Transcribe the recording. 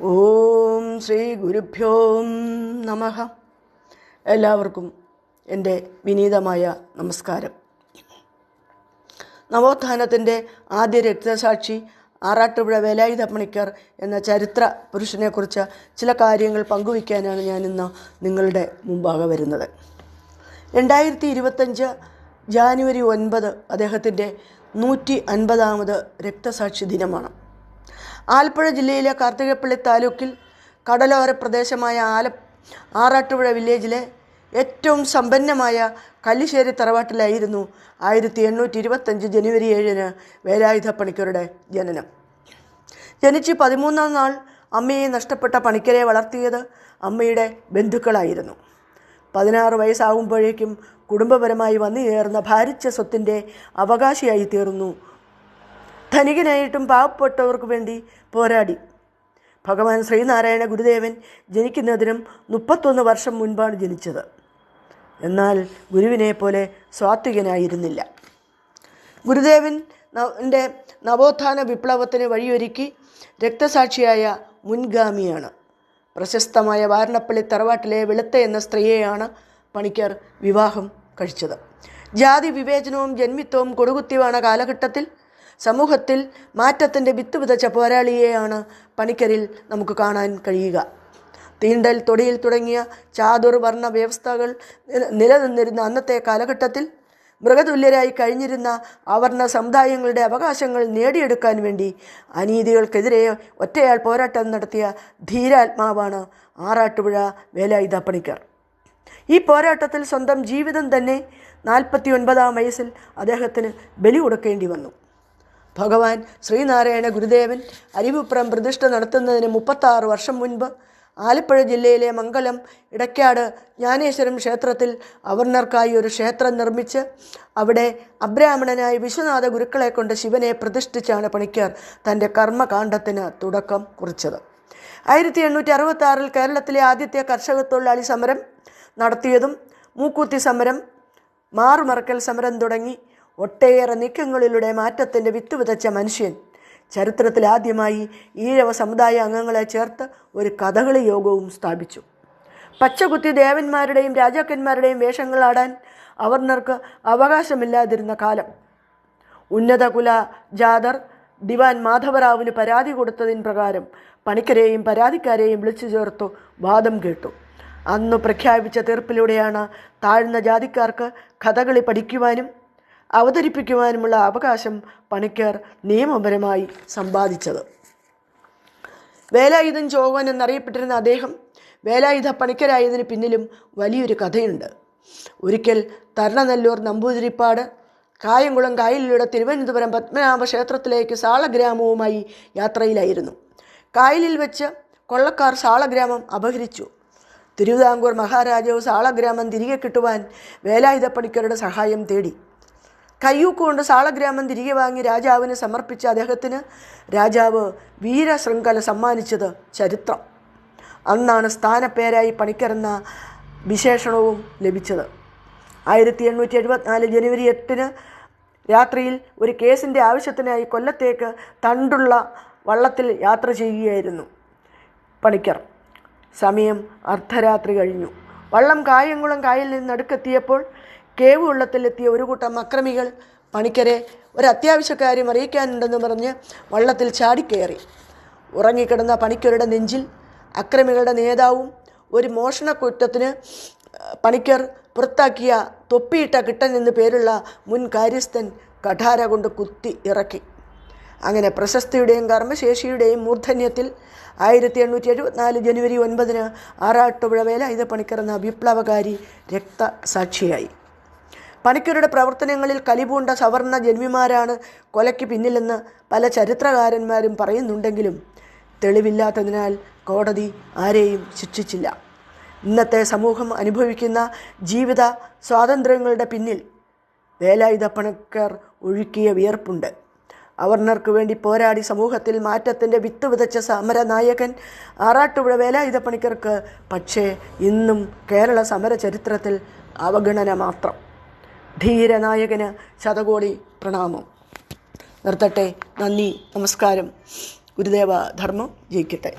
ഓം ശ്രീ ഗുരുഭ്യോ നമ. എല്ലാവർക്കും എന്റെ വിനീതമായ നമസ്കാരം. നവോത്ഥാനത്തിന്റെ ആദ്യ രക്തസാക്ഷി ആറാട്ടുപുഴ വേലായുധ പണിക്കർ എന്ന ചരിത്ര പുരുഷനെക്കുറിച്ച് ചില കാര്യങ്ങൾ പങ്കുവയ്ക്കാനാണ് ഞാനിന്ന് നിങ്ങളുടെ മുമ്പാകെ വരുന്നത്. രണ്ടായിരത്തി ഇരുപത്തഞ്ച് ജാനുവരി ഒൻപത് അദ്ദേഹത്തിന്റെ നൂറ്റി അൻപതാമത് രക്തസാക്ഷി ദിനമാണ്. ആലപ്പുഴ ജില്ലയിലെ കാർത്തികപ്പള്ളി താലൂക്കിൽ കടലോര പ്രദേശമായ ആല ആറാട്ടുപുഴ വില്ലേജിലെ ഏറ്റവും സമ്പന്നമായ കല്ലിശ്ശേരി തറവാട്ടിലായിരുന്നു ആയിരത്തി എണ്ണൂറ്റി ഇരുപത്തഞ്ച് ജനുവരി ഏഴിന് വേലായുധ പണിക്കരുടെ ജനനം. ജനിച്ച് പതിമൂന്നാം നാൾ അമ്മയെ നഷ്ടപ്പെട്ട പണിക്കരെ വളർത്തിയത് അമ്മയുടെ ബന്ധുക്കളായിരുന്നു. പതിനാറ് വയസ്സാകുമ്പോഴേക്കും കുടുംബപരമായി വന്നു ചേർന്ന ഭാരിച്ച സ്വത്തിന്റെ അവകാശിയായി തീർന്നു ധനികനായിട്ടും പാവപ്പെട്ടവർക്ക് വേണ്ടി പോരാടി. ഭഗവാൻ ശ്രീനാരായണ ഗുരുദേവൻ ജനിക്കുന്നതിനും മുപ്പത്തൊന്ന് വർഷം മുൻപാണ് ജനിച്ചത്. എന്നാൽ ഗുരുവിനെ പോലെ സ്വാത്വികനായിരുന്നില്ല. ഗുരുദേവൻ എന്റെ നവോത്ഥാന വിപ്ലവത്തിന് വഴിയൊരുക്കി രക്തസാക്ഷിയായ മുൻഗാമിയാണ്. പ്രശസ്തമായ വാരണപ്പള്ളി തറവാട്ടിലെ വെളുത്ത എന്ന സ്ത്രീയെയാണ് പണിക്കർ വിവാഹം കഴിച്ചത്. ജാതി വിവേചനവും ജന്മിത്വവും കൊടുകുത്തിവാണ കാലഘട്ടത്തിൽ സമൂഹത്തിൽ മാറ്റത്തിന്റെ വിത്ത് വിതച്ച പോരാളിയെയാണ് പണിക്കരിൽ നമുക്ക് കാണാൻ കഴിയുക. തീണ്ടൽ തൊടിയിൽ തുടങ്ങിയ ചാതുർ വർണ വ്യവസ്ഥകൾ നിലനിന്നിരുന്ന അന്നത്തെ കാലഘട്ടത്തിൽ മൃഗതുല്യരായി കഴിഞ്ഞിരുന്ന അവർണ സമുദായങ്ങളുടെ അവകാശങ്ങൾ നേടിയെടുക്കാൻ വേണ്ടി അനീതികൾക്കെതിരെ ഒറ്റയാൾ പോരാട്ടം നടത്തിയ ധീരാത്മാവാണ് ആറാട്ടുപുഴ വേലായുധ പണിക്കർ. ഈ പോരാട്ടത്തിൽ സ്വന്തം ജീവിതം തന്നെ നാൽപ്പത്തി ഒൻപതാം വയസ്സിൽ അദ്ദേഹത്തിന് ബലി കൊടുക്കേണ്ടി വന്നു. ഭഗവാൻ ശ്രീനാരായണ ഗുരുദേവൻ അരിവുപ്രം പ്രതിഷ്ഠ നടത്തുന്നതിന് മുപ്പത്താറ് വർഷം മുൻപ് ആലപ്പുഴ ജില്ലയിലെ മംഗലം ഇടയ്ക്കാട് ജ്ഞാനേശ്വരം ക്ഷേത്രത്തിൽ അവർണർക്കായി ഒരു ക്ഷേത്രം നിർമ്മിച്ച് അവിടെ അബ്രാഹ്മണനായ വിശ്വനാഥ ഗുരുക്കളെ കൊണ്ട് ശിവനെ പ്രതിഷ്ഠിച്ചാണ് പണിക്കർ തന്റെ കർമ്മകാന്ഡത്തിന് തുടക്കം കുറിച്ചത്. ആയിരത്തി എണ്ണൂറ്റി അറുപത്തി ആറിൽ കേരളത്തിലെ ആദ്യത്തെ കർഷക തൊഴിലാളി സമരം നടത്തിയതും മൂക്കൂത്തി സമരം മാറുമറക്കൽ സമരം തുടങ്ങി. ഒട്ടേറെ നീക്കങ്ങളിലൂടെ മാറ്റത്തിന്റെ വിത്ത് വിതച്ച മനുഷ്യൻ. ചരിത്രത്തിൽ ആദ്യമായി ഈഴവ സമുദായ അംഗങ്ങളെ ചേർത്ത് ഒരു കഥകളി യോഗവും സ്ഥാപിച്ചു. പച്ചകുത്തി ദേവന്മാരുടെയും രാജാക്കന്മാരുടെയും വേഷങ്ങളാടാൻ അവർണർക്ക് അവകാശമില്ലാതിരുന്ന കാലം. ഉന്നതകുല ജാദർ ദിവാൻ മാധവറാവുവിന് പരാതി കൊടുത്തതിന് പ്രകാരം പണിക്കരെയും പരാതിക്കാരെയും വിളിച്ചു ചേർത്തു വാദം കേട്ടു. അന്ന് പ്രഖ്യാപിച്ച തീർപ്പിലൂടെയാണ് താഴ്ന്ന ജാതിക്കാർക്ക് കഥകളി പഠിക്കുവാനും അവതരിപ്പിക്കുവാനുമുള്ള അവകാശം പണിക്കർ നിയമപരമായി സമ്പാദിച്ചത്. വേലായുധൻ ചോകൻ എന്നറിയപ്പെട്ടിരുന്ന അദ്ദേഹം വേലായുധ പണിക്കരായതിന് പിന്നിലും വലിയൊരു കഥയുണ്ട്. ഒരിക്കൽ തരണനെല്ലൂർ നമ്പൂതിരിപ്പാട് കായംകുളം കായലിലൂടെ തിരുവനന്തപുരം പത്മനാഭ ക്ഷേത്രത്തിലേക്ക് സാളഗ്രാമവുമായി യാത്രയിലായിരുന്നു. കായലിൽ വെച്ച് കൊള്ളക്കാർ സാളഗ്രാമം അപഹരിച്ചു. തിരുവിതാംകൂർ മഹാരാജാവ് സാളഗ്രാമം തിരികെ കിട്ടുവാൻ വേലായുധ പണിക്കരുടെ സഹായം തേടി. കയ്യൂക്കുകൊണ്ട് സാളഗ്രാമം തിരികെ വാങ്ങി രാജാവിന് സമർപ്പിച്ച അദ്ദേഹത്തിന് രാജാവ് വീരശൃംഖല സമ്മാനിച്ചത് ചരിത്രം. അന്നാണ് സ്ഥാനപ്പേരായി പണിക്കരെന്ന വിശേഷണവും ലഭിച്ചത്. ആയിരത്തി എണ്ണൂറ്റി എഴുപത്തിനാല് ജനുവരി എട്ടിന് രാത്രിയിൽ ഒരു കേസിന്റെ ആവശ്യത്തിനായി കൊല്ലത്തേക്ക് തണ്ടുള്ള വള്ളത്തിൽ യാത്ര ചെയ്യുകയായിരുന്നു പണിക്കർ. സമയം അർദ്ധരാത്രി കഴിഞ്ഞു. വള്ളം കായംകുളം കായലിൽ നിന്ന് അടുക്കെത്തിയപ്പോൾ കേവ് വള്ളത്തിലെത്തിയ ഒരു കൂട്ടം അക്രമികൾ പണിക്കരെ ഒരു അത്യാവശ്യ കാര്യം അറിയിക്കാനുണ്ടെന്ന് പറഞ്ഞ് വള്ളത്തിൽ ചാടിക്കയറി. ഉറങ്ങിക്കിടന്ന പണിക്കരുടെ നെഞ്ചിൽ അക്രമികളുടെ നേതാവും ഒരു മോഷണ കുറ്റത്തിന് പണിക്കർ പുറത്താക്കിയ തൊപ്പിയിട്ട കിട്ടൻ എന്ന് പേരുള്ള മുൻ കാര്യസ്ഥൻ കഠാര കൊണ്ട് കുത്തി ഇറക്കി. അങ്ങനെ പ്രശസ്തിയുടെയും കർമ്മശേഷിയുടെയും മൂർധന്യത്തിൽ ആയിരത്തി എണ്ണൂറ്റി എഴുപത്തിനാല് ജനുവരി ഒൻപതിന് ആറാട്ടുപുഴ വേല ഇത് പണിക്കർ എന്ന വിപ്ലവകാരി രക്തസാക്ഷിയായി. പണിക്കരുടെ പ്രവർത്തനങ്ങളിൽ കലിപൂണ്ട സവർണ ജന്മിമാരാണ് കൊലയ്ക്ക് പിന്നിലെന്ന് പല ചരിത്രകാരന്മാരും പറയുന്നുണ്ടെങ്കിലും തെളിവില്ലാത്തതിനാൽ കോടതി ആരെയും ശിക്ഷിച്ചില്ല. ഇന്നത്തെ സമൂഹം അനുഭവിക്കുന്ന ജീവിത സ്വാതന്ത്ര്യങ്ങളുടെ പിന്നിൽ വേലായുധ പണിക്കർ ഒഴുക്കിയ വിയർപ്പുണ്ട്. അവർണർക്ക് വേണ്ടി പോരാടി സമൂഹത്തിൽ മാറ്റത്തിന്റെ വിത്ത് വിതച്ച സമരനായകൻ ആറാട്ടുപുഴ വേലായുധ പണിക്കർക്ക് പക്ഷേ ഇന്നും കേരള സമര ചരിത്രത്തിൽ അവഗണന മാത്രം. ധീരനായകന് ശതകോടി പ്രണാമം. നിർത്തട്ടെ. നന്ദി. നമസ്കാരം. ഗുരുദേവ ധർമ്മം ജയിക്കട്ടെ.